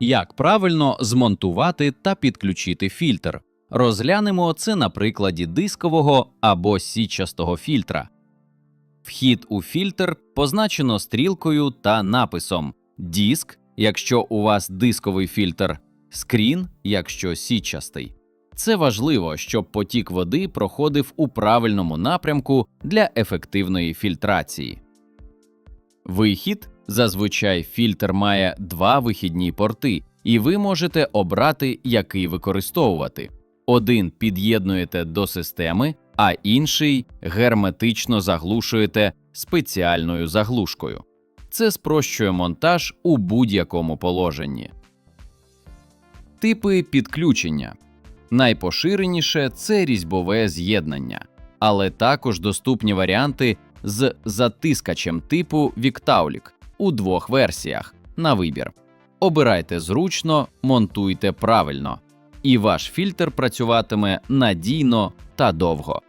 Як правильно змонтувати та підключити фільтр? Розглянемо це на прикладі дискового або сітчастого фільтра. Вхід у фільтр позначено стрілкою та написом Диск, якщо у вас дисковий фільтр, скрін, якщо сітчастий. Це важливо, щоб потік води проходив у правильному напрямку для ефективної фільтрації. Вихід зазвичай фільтр має два вихідні порти, і ви можете обрати, який використовувати. Один під'єднуєте до системи, а інший герметично заглушуєте спеціальною заглушкою. Це спрощує монтаж у будь-якому положенні. Типи підключення найпоширеніше це різьбове з'єднання, але також доступні варіанти з затискачем типу Віктаулік у двох версіях на вибір. Обирайте зручно, монтуйте правильно, і ваш фільтр працюватиме надійно та довго.